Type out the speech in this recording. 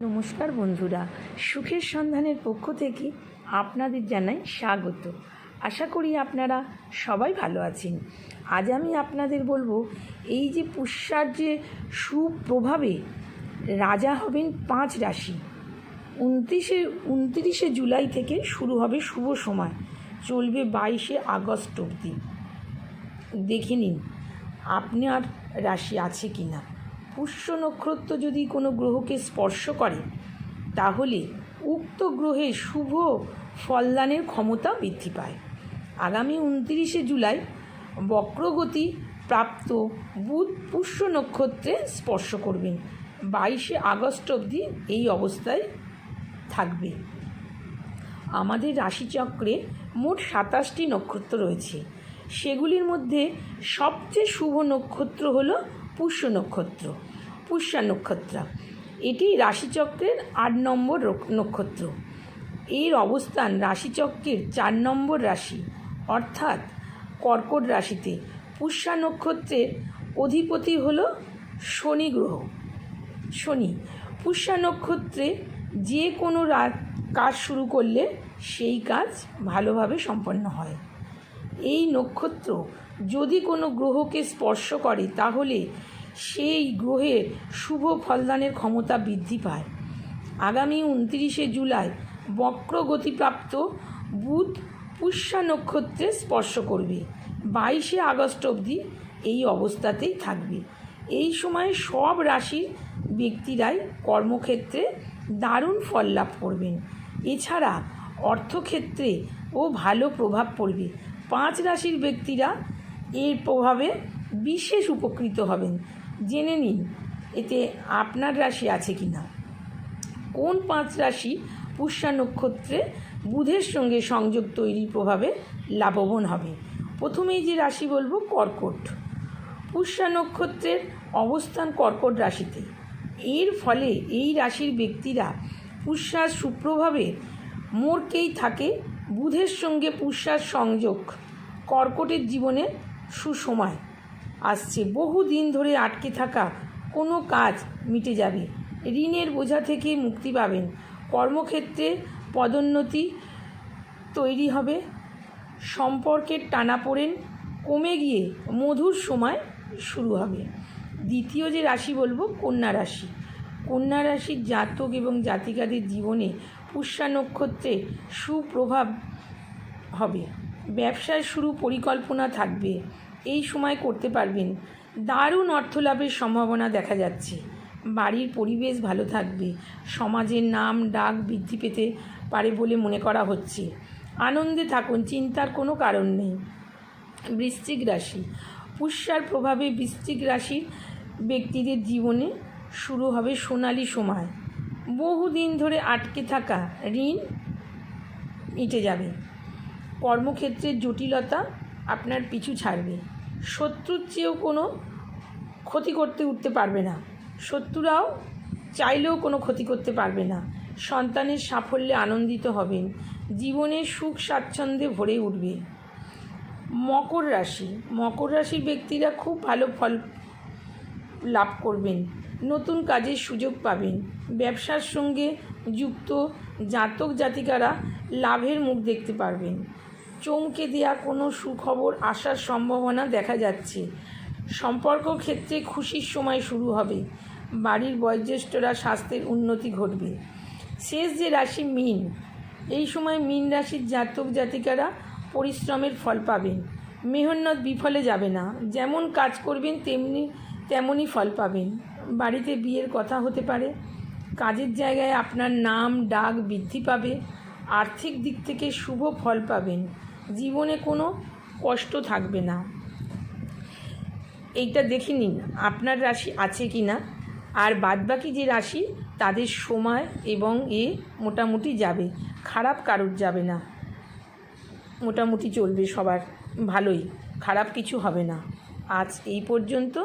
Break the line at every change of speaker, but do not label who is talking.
নমস্কার বন্ধুরা, সুখের সন্ধানের পক্ষ থেকে আপনাদের জানাই স্বাগত। আশা করি আপনারা সবাই ভালো আছেন। আজ আমি আপনাদের বলব, এই যে পুষ্যার যে সুপ্রভাবে রাজা হবেন পাঁচ রাশি, উনত্রিশে উনত্রিশে জুলাই থেকে শুরু হবে শুভ সময়, চলবে বাইশে আগস্ট অবধি। দেখে নিন আপনার রাশি আছে কি না পুষ্য নক্ষত্র যদি কোনো গ্রহকে স্পর্শ করে, তাহলে উক্ত গ্রহে শুভ ফলদানের ক্ষমতা বৃদ্ধি পায়। আগামী উনত্রিশে জুলাই বক্রগতি প্রাপ্ত বুধ পুষ্য নক্ষত্রে স্পর্শ করবেন। বাইশে আগস্ট অবধি এই অবস্থায় থাকবে। আমাদের রাশিচক্রে মোট সাতাশটি নক্ষত্র রয়েছে। সেগুলির মধ্যে সবচেয়ে শুভ নক্ষত্র হল পুষ্য নক্ষত্র পুষ্যা নক্ষত্র এটি রাশিচক্রের আট নম্বর নক্ষত্র। এর অবস্থান রাশিচক্রের চার নম্বর রাশি, অর্থাৎ কর্কট রাশিতে। পুষ্যা নক্ষত্রের অধিপতি হল শনি গ্রহ। শনি পুষ্যা নক্ষত্রে যে কোনো কাজ শুরু করলে সেই কাজ ভালোভাবে সম্পন্ন হয়। এই নক্ষত্র যদি কোনো গ্রহকে স্পর্শ করে, তাহলে সেই গ্রহের শুভ ফলদানের ক্ষমতা বৃদ্ধি পায়। আগামী উনত্রিশে জুলাই বক্র গতিপ্রাপ্ত বুধ পুষ্যা নক্ষত্রে স্পর্শ করবে। বাইশে আগস্ট অবধি এই অবস্থাতেই থাকবে। এই সময় সব রাশির ব্যক্তিরাই কর্মক্ষেত্রে দারুণ ফল লাভ করবেন। এছাড়া অর্থক্ষেত্রে ও ভালো প্রভাব পড়বে। পাঁচ রাশির ব্যক্তিরা এর প্রভাবে বিশেষ উপকৃত হবেন। জেনে নিন, এতে আপনার রাশি আছে কি না কোন পাঁচ রাশি পুষ্যা নক্ষত্রে বুধের সঙ্গে সংযোগ তৈরির প্রভাবে লাভবান হবে? প্রথমেই যে রাশি বলব, কর্কট। পুষ্যা নক্ষত্রের অবস্থান কর্কট রাশিতে। এর ফলে এই রাশির ব্যক্তিরা পুষ্যার সুপ্রভাবে মোরকেই থাকে বুধের সঙ্গে পুষ্যার সংযোগ কর্কটের জীবনে সুসময় আসছে। বহু দিন ধরে আটকে থাকা কোনো কাজ মিটে যাবে। ঋণের বোঝা থেকে মুক্তি পাবেন। কর্মক্ষেত্রে পদোন্নতি তৈরি হবে। সম্পর্কের টানাপোড়েন কমে গিয়ে মধুর সময় শুরু হবে। দ্বিতীয় যে রাশি বলব, কন্যা রাশি। কন্যা রাশির জাতক এবং জাতিকাদের জীবনে পুষ্যা নক্ষত্রে সুপ্রভাব হবে। ব্যবসার শুরু পরিকল্পনা থাকবে। এই সময় করতে পারবেন। দারুণ অর্থ লাভের সম্ভাবনা দেখা যাচ্ছে। বাড়ির পরিবেশ ভালো থাকবে। সমাজের নাম ডাক বৃদ্ধি পেতে পারে বলে মনে করা হচ্ছে। আনন্দে থাকুন, চিন্তার কোনো কারণ নেই। বৃশ্চিক রাশি। পুষ্যার প্রভাবে বৃশ্চিক রাশির ব্যক্তিদের জীবনে শুরু হবে সোনালি সময়। বহুদিন ধরে আটকে থাকা ঋণ মিটে যাবে। কর্মক্ষেত্রের জটিলতা আপনার পিছু ছাড়বে। শত্রুর চেয়েও কোনো ক্ষতি করতে উঠতে পারবে না। শত্রুরাও চাইলেও কোনো ক্ষতি করতে পারবে না। সন্তানের সাফল্যে আনন্দিত হবেন। জীবনে সুখ স্বাচ্ছন্দ্যে ভরে উঠবে। মকর রাশি। মকর রাশির ব্যক্তিরা খুব ভালো ফল লাভ করবেন। নতুন কাজের সুযোগ পাবেন। ব্যবসার সঙ্গে যুক্ত জাতক জাতিকারা লাভের মুখ দেখতে পারবেন। চমকে দেওয়া কোনো সুখবর আসার সম্ভাবনা দেখা যাচ্ছে। সম্পর্ক ক্ষেত্রে খুশির সময় শুরু হবে। বাড়ির বয়োজ্যেষ্ঠরা স্বাস্থ্যের উন্নতি ঘটবে। শেষ যে রাশি মিন, এই সময় মিন রাশির জাতক জাতিকারা পরিশ্রমের ফল পাবেন। মেহনত বিফলে যাবে না। যেমন কাজ করবেন, তেমনি তেমনই ফল পাবেন। বাড়িতে বিয়ের কথা হতে পারে। কাজের জায়গায় আপনার নাম, ডাক বৃদ্ধি পাবে। আর্থিক দিক থেকে শুভ ফল পাবেন। জীবনে কোনো কষ্ট থাকবে না। এইটা দেখে নিন, আপনার রাশি আছে কি না? আর বাদবাকি যে রাশি, তাদের সময় এবং এ মোটামুটি যাবে। খারাপ কারুর যাবে না। মোটামুটি চলবে সবার। ভালোই, খারাপ কিছু হবে না। আজ এই পর্যন্ত।